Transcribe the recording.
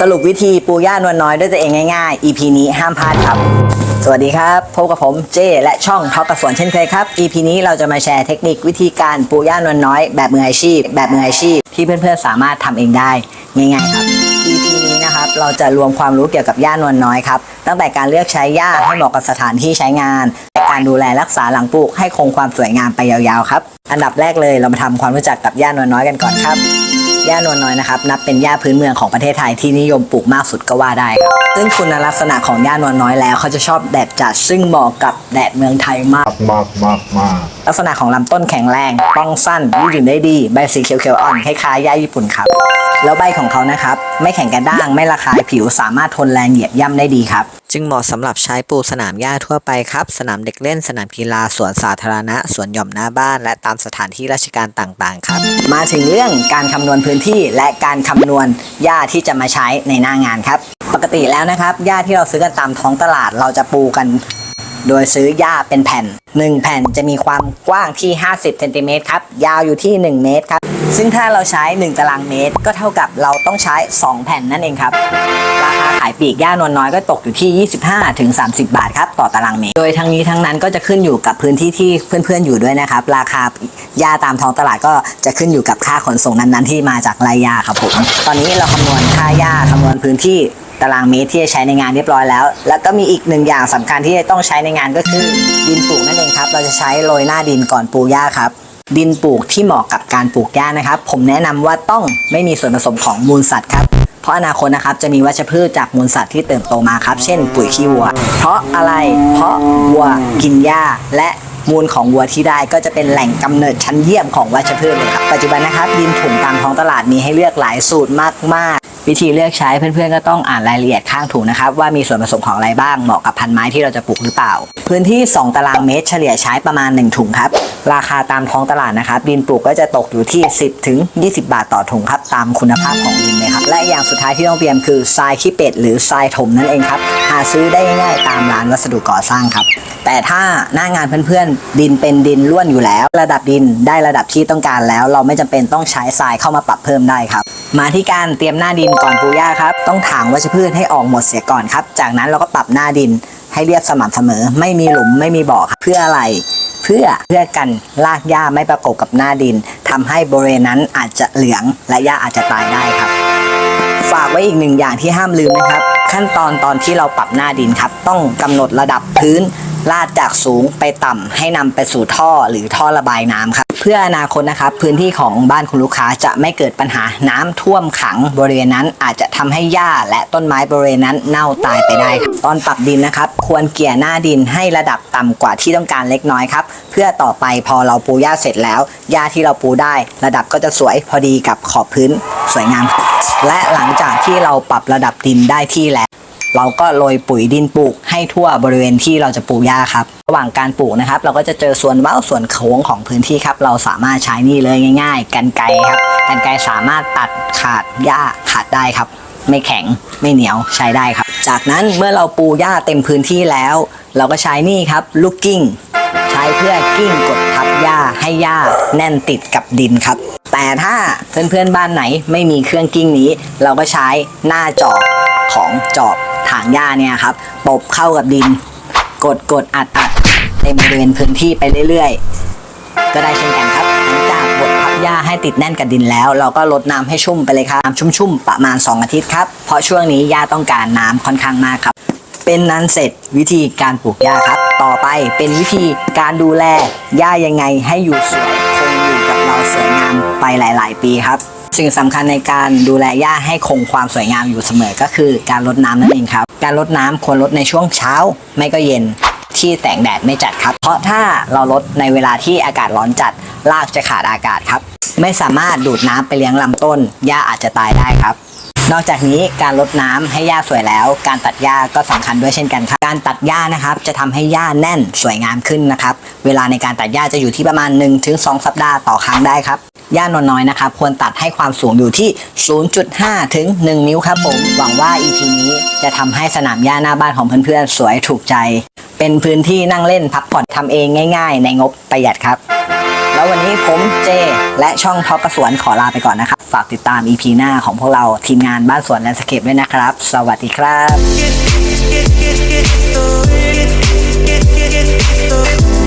สรุปวิธีปูหญ้านวลน้อยด้วยตัวเองง่ายๆ EP นี้ห้ามพลาดครับ สวัสดีครับ พบกับผมเจและช่องท็อปกับสวนเช่นเคยครับ EP นี้เราจะมาแชร์เทคนิควิธีการปูหญ้านวลน้อย แบบมืออาชีพ แบบมืออาชีพ ที่เพื่อนๆสามารถทำเองได้ง่ายๆครับ EP นี้นะครับเราจะรวมความรู้เกี่ยวกับหญ้านวลน้อยครับตั้งแต่การเลือกใช้หญ้าให้เหมาะกับสถานที่ใช้งานและการดูแลรักษาหลังปลูกให้คงความสวยงามไปยาวๆครับอันดับแรกเลยเรามาทำความรู้จักกับหญ้านวลน้อยกันก่อนครับ หญ้านวลน้อยนะครับนับเป็นหญ้าพื้นเมืองของประเทศไทยที่นิยมปลูกมากสุดก็ว่าได้ครับซึ่งคุณลักษณะของหญ้านวลน้อยแล้วเขาจะชอบแดดจัดซึ่งเหมาะกับแดดเมืองไทยมาก มากมากมาก ลักษณะของลำต้นแข็งแรง ป้องสั้นยืดหยุ่นได้ดี ใบสีเขียวๆอ่อนคล้ายๆหญ้าญี่ปุ่นครับ แล้วใบของเขานะครับ ไม่แข็งกระด้าง ไม่ระคายผิว สามารถทนแรงเหยียบย่ำได้ดีครับ จึงเหมาะสำหรับใช้ปูสนามหญ้าทั่วไปครับ สนามเด็กเล่น สนามกีฬา สวนสาธารณะ สวนหย่อมหน้าบ้าน และตามสถานที่ราชการต่างๆ ครับ มาถึงเรื่องการคำนวณพื้นที่และการคำนวณหญ้าที่จะมาใช้ในหน้างานครับ ปกติแล้วนะครับหญ้าที่เราซื้อกันตามท้องตลาดเราจะปูกัน โดยซื้อหญ้าเป็นแผ่น 1 แผ่นจะมีความกว้างที่ 50เซนติเมตรครับ ยาวอยู่ที่ 1 เมตรครับ ซึ่งถ้าเราใช้ 1 ตารางเมตร ก็เท่ากับเราต้องใช้ 2 แผ่นนั่นเองครับ ราคาขายปลีกหญ้านวลน้อยก็ตกอยู่ที่ 25ถึง30 บาทครับต่อตารางเมตร โดยทั้งนี้ทั้งนั้นก็จะขึ้นอยู่กับพื้นที่ที่เพื่อนๆอยู่ด้วยนะครับ ราคาหญ้าตามท้องตลาดก็จะขึ้นอยู่กับค่าขนส่งนั้นๆ ที่มาจากไรหญ้าครับผม ตอนนี้เราคำนวณค่าหญ้าคำนวณพื้นที่ ตารางเมตรที่จะใช้ในงานเรียบร้อยแล้ว แล้วก็มีอีกหนึ่งอย่างสำคัญที่จะต้องใช้ในงานก็คือดินปลูกนั่นเองครับ เราจะใช้โรยหน้าดินก่อนปูหญ้าครับ ดินปลูกที่เหมาะกับการปลูกหญ้านะครับ ผมแนะนำว่าต้องไม่มีส่วนผสมของมูลสัตว์ครับเพราะอนาคตนะครับจะมีวัชพืชจากมูลสัตว์ที่เติบโตมาครับ เช่น ปุ๋ยขี้วัว เพราะอะไร เพราะวัวกินหญ้าและมูลของวัวที่ได้ก็จะเป็นแหล่งกำเนิดชั้นเยี่ยมของวัชพืชเลยครับ ปัจจุบันนะครับดินถุงตามท้องตลาดมีให้เลือกหลายสูตรมาก ๆ วิธีเลือกใช้เพื่อนๆก็ต้องอ่านรายละเอียดข้างถุงนะครับว่ามีส่วนผสมของอะไรบ้างเหมาะกับพันไม้ที่เราจะปลูกหรือเปล่า พื้นที่ 2 ตารางเมตร เฉลี่ยใช้ประมาณ 1 ถุงครับราคาตามท้องตลาดนะครับดินปลูกก็จะตกอยู่ที่ 10ถึง20 บาทต่อถุงครับตามคุณภาพของดินเลยครับและอย่างสุดท้ายที่ต้องเตรียมคือทรายขี้เป็ดหรือทรายถมนั่นเองครับหาซื้อได้ง่ายๆตามร้านวัสดุก่อสร้างครับแต่ถ้าหน้างานเพื่อนๆดินเป็นดินล้วนอยู่แล้ว ระดับดินได้ระดับที่ต้องการแล้ว เราไม่จำเป็นต้องใช้ทรายเข้ามาปรับเพิ่มได้ครับ มาที่การเตรียมหน้าดินก่อนปลูกหญ้าครับ ต้องถางวัชพืชให้ออกหมดเสียก่อนครับ จากนั้นเราก็ปรับหน้าดินให้เรียบสม่ำเสมอ ไม่มีหลุมไม่มีบ่อครับเพื่ออะไร เพื่อเพื่อกันรากหญ้าไม่ประกบกับหน้าดินทำให้บริเวณนั้นอาจจะเหลืองและหญ้าอาจจะตายได้ครับ ฝากไว้อีกหนึ่งอย่างที่ห้ามลืมนะครับ ขั้นตอนตอนที่เราปรับหน้าดินครับ ต้องกำหนดระดับพื้น ลาดจากสูงไปต่ำให้นำไปสู่ท่อหรือท่อระบายน้ำครับเพื่ออนาคตนะครับพื้นที่ของบ้านคุณลูกค้าจะไม่เกิดปัญหาน้ำท่วมขังบริเวณนั้นอาจจะทำให้หญ้าและต้นไม้บริเวณนั้นเน่าตายไปได้ครับตอนปรับดินนะครับ ควรเกลี่ยหน้าดินให้ระดับต่ำกว่าที่ต้องการเล็กน้อยครับเพื่อต่อไปพอเราปูหญ้าเสร็จแล้วหญ้าที่เราปูได้ ระดับก็จะสวยพอดีกับขอบพื้นสวยงาม และหลังจากที่เราปรับระดับดินได้ที่แล้ว เราก็โรยปุ๋ยดินปลูกให้ทั่วบริเวณที่เราจะปลูกหญ้าครับ ระหว่างการปลูกนะครับ เราก็จะเจอส่วนเว้าส่วนโค้งของพื้นที่ครับ เราสามารถใช้นี่เลยง่าย ๆ กันไกครับกันไกสามารถตัดขาดหญ้าขาดได้ครับ ไม่แข็งไม่เหนียวใช้ได้ครับ จากนั้นเมื่อเราปูหญ้าเต็มพื้นที่แล้ว เราก็ใช้นี่ครับลูกกิ้งใช้เพื่อกิ้งกดทับหญ้าให้หญ้าแน่นติดกับดินครับ แต่ถ้าเพื่อนๆบ้านไหนไม่มีเครื่องกิ้งนี้ เราก็ใช้หน้าจอบของจอบ ถางหญ้าเนี่ยครับปบเข้ากับดิน กดกดอัดอัดเต็มบริเวณพื้นที่ไปเรื่อยๆ ก็ได้เช่นกันครับ หลังจากบดพับหญ้าให้ติดแน่นกับดินแล้ว เราก็ลดน้ำให้ชุ่มไปเลยครับน้ำชุ่มๆประมาณ 2 อาทิตย์ครับ เพราะช่วงนี้หญ้าต้องการน้ำค่อนข้างมากครับ เป็นนั้นเสร็จวิธีการปลูกหญ้าครับ ต่อไปเป็นวิธีการดูแลหญ้ายังไงให้อยู่สวย สวยงามไปหลาย ๆ ปีครับสิ่งสำคัญในการดูแลหญ้าให้คงความสวยงามอยู่เสมอก็คือการรดน้ำนั่นเองครับ การรดน้ำควรรดในช่วงเช้า ไม่ก็เย็นที่แสงแดดไม่จัดครับ เพราะถ้าเราลดในเวลาที่อากาศร้อนจัดรากจะขาดอากาศครับ ไม่สามารถดูดน้ำไปเลี้ยงลำต้นหญ้าอาจจะตายได้ครับ นอกจากนี้การรดน้ำให้หญ้าสวยแล้ว การตัดหญ้าก็สำคัญด้วยเช่นกันครับ การตัดหญ้านะครับ จะทำให้หญ้าแน่นสวยงามขึ้นนะครับ เวลาในการตัดหญ้าจะอยู่ที่ประมาณ 1-2 สัปดาห์ต่อครั้งได้ครับหญ้านวลน้อยนะครับควรตัดให้ความสูงอยู่ที่ 0.5 ถึง 1 นิ้วครับผม หวังว่า EP นี้จะทำให้สนามหญ้าหน้าบ้านของเพื่อนๆ สวยถูกใจ เป็นพื้นที่นั่งเล่นพักผ่อนทำเองง่าย ๆ ในงบประหยัดครับ แล้ววันนี้ผมเจ และช่องท็อปกระสวนขอลาไปก่อนนะครับ ฝากติดตาม EP หน้าของพวกเราทีมงานบ้านสวนแลนด์สเคปด้วยนะครับ สวัสดีครับ